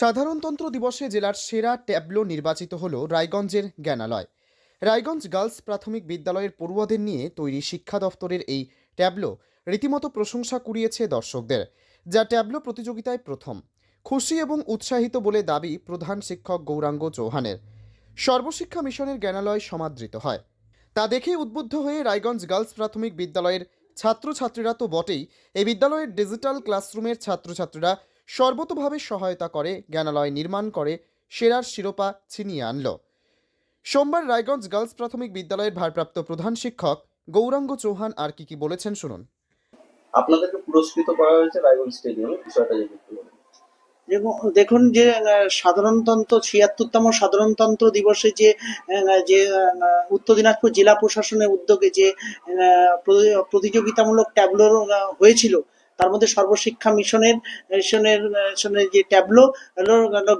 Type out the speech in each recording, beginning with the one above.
সাধারণতন্ত্র দিবসে জেলার সেরা ট্যাবলো নির্বাচিত হল রায়গঞ্জের জ্ঞানালয়। রায়গঞ্জ গার্লস প্রাথমিক বিদ্যালয়ের পড়ুয়াদের নিয়ে তৈরি শিক্ষা দফতরের এই ট্যাবলো রীতিমতো প্রশংসা কুড়িয়েছে দর্শকদের, যা ট্যাবলো প্রতিযোগিতায় প্রথম। খুশি এবং উৎসাহিত বলে দাবি প্রধান শিক্ষক গৌরাঙ্গ চৌহানের। সর্বশিক্ষা মিশনের জ্ঞানালয় সমাদৃত হয়। তা দেখে উদ্বুদ্ধ হয়ে রায়গঞ্জ গার্লস প্রাথমিক বিদ্যালয়ের ছাত্রছাত্রীরা তো বটেই, এই বিদ্যালয়ের ডিজিটাল ক্লাসরুমের ছাত্রছাত্রীরা সর্বতোভাবে সহায়তা করে জ্ঞানালয় নির্মাণ করে সেরার শিরোপা ছিনিয়ে আনল। সোমবার রায়গঞ্জ গার্লস প্রাথমিক বিদ্যালয়ের ভারপ্রাপ্ত প্রধান শিক্ষক গৌরাঙ্গ চৌহান আর কি কি বলেছেন শুনুন। আপনাদেরকে পুরস্কৃত করা হয়েছে রায়গঞ্জ স্টেডিয়ামে বিষয়টা যদি দেখুন- দেখুন যে সাধারণতন্ত্র ছিয়াত্তরতম সাধারণতন্ত্র দিবসে যে যে উত্তর দিনাজপুর জেলা প্রশাসনের উদ্যোগে যে প্রতি- প্রতিযোগিতামূলক ট্যাবলো আহ, হয়েছিল তার মধ্যে সর্বশিক্ষা মিশনের মিশনের যে ট্যাবলো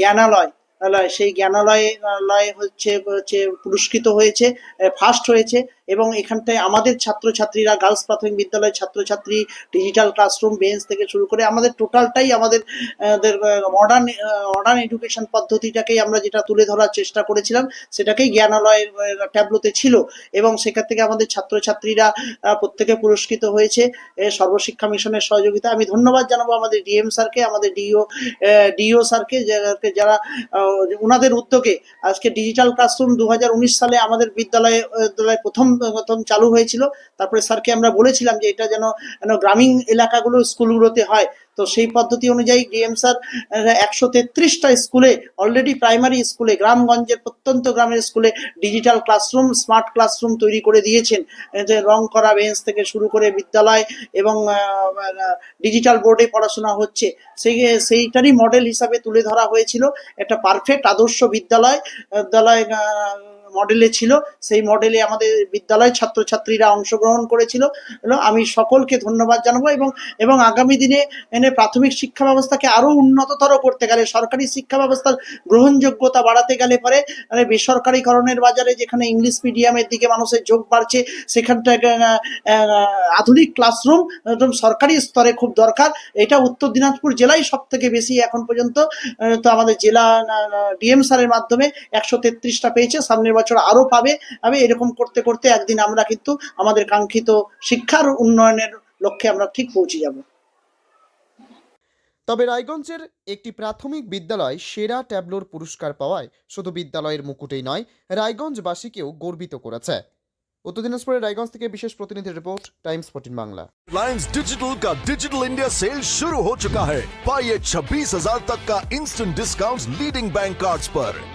জ্ঞানালয়। সেই জ্ঞানালয়ে লয় হচ্ছে হচ্ছে পুরস্কৃত হয়েছে ফার্স্ট হয়েছে। এবং এখানটায় আমাদের ছাত্রছাত্রীরা গার্লস প্রাথমিক বিদ্যালয়ের ছাত্রছাত্রী ডিজিটাল ক্লাসরুম বেঞ্চ থেকে শুরু করে আমাদের টোটালটাই আমাদের মডার্ন মডার্ন এডুকেশন পদ্ধতিটাকেই আমরা যেটা তুলে ধরার চেষ্টা করেছিলাম, সেটাকেই জ্ঞানালয়ের ট্যাবলোতে ছিল। এবং সেখান থেকে আমাদের ছাত্রছাত্রীরা প্রত্যেকে পুরস্কৃত হয়েছে সর্বশিক্ষা মিশনের সহযোগিতা। আমি ধন্যবাদ জানাব আমাদের ডিএম স্যারকে, আমাদের ডিও ডিও স্যারকে যারা- যারা ওনাদের উদ্যোগে আজকে ডিজিটাল ক্লাসরুম দু হাজার উনিশ সালে আমাদের বিদ্যালয়ে প্রথম প্রথম চালু হয়েছিল, তারপরে স্যারকে আমরা বলেছিলাম যে এটা যেন যেন গ্রামীণ এলাকাগুলো স্কুলগুলোতে হয়। তো সেই পদ্ধতি অনুযায়ী ডিএম স্যার একশো তেত্রিশটা স্কুলে অলরেডি প্রাইমারি স্কুলে, গ্রামগঞ্জের প্রত্যন্ত গ্রামের স্কুলে ডিজিটাল ক্লাসরুম স্মার্ট ক্লাসরুম তৈরি করে দিয়েছেন। যে রং করা বেঞ্চ থেকে শুরু করে বিদ্যালয় এবং ডিজিটাল বোর্ডে পড়াশোনা হচ্ছে। সেই সেইটারই মডেল হিসাবে তুলে ধরা হয়েছিল। একটা পারফেক্ট আদর্শ বিদ্যালয় বিদ্যালয় মডেলে ছিল, সেই মডেলে আমাদের বিদ্যালয় ছাত্রছাত্রীরা অংশগ্রহণ করেছিল। আমি সকলকে ধন্যবাদ জানাব এবং এবং আগামী দিনে এনে প্রাথমিক শিক্ষা ব্যবস্থাকে আরও উন্নততর করতে গেলে, সরকারি শিক্ষা ব্যবস্থার গ্রহণযোগ্যতা বাড়াতে গেলে পরে মানে বেসরকারিকরণের বাজারে যেখানে ইংলিশ মিডিয়ামের দিকে মানুষের যোগ বাড়ছে, সেখানটা আধুনিক ক্লাসরুম একদম সরকারি স্তরে খুব দরকার। এটা উত্তর দিনাজপুর জেলায় সব থেকে বেশি এখন পর্যন্ত তো আমাদের জেলা ডিএম স্যারের মাধ্যমে একশো তেত্রিশটা পেয়েছে, সামনের বছর আরো পাবে আমি এরকম করতে করতে একদিন আমরা কিন্তু আমাদের কাঙ্ক্ষিত শিক্ষার উন্নয়নের লক্ষ্যে আমরা ঠিক পৌঁছে যাব তবে রায়গঞ্জের একটি প্রাথমিক বিদ্যালয় সেরা ট্যাবলোর পুরস্কার পাওয়ায় শুধু বিদ্যালয়ের মুকুটেই নয় রায়গঞ্জবাসীকেও গর্বিত করেছে উত্তর দিনাজপুরের রায়গঞ্জ থেকে বিশেষ প্রতিনিধি report Times fourteen Bangla Reliance Digital का डिजिटल इंडिया सेल शुरू हो चुका है पाइए छब्बीस हजार तक का instant discount leading bank cards पर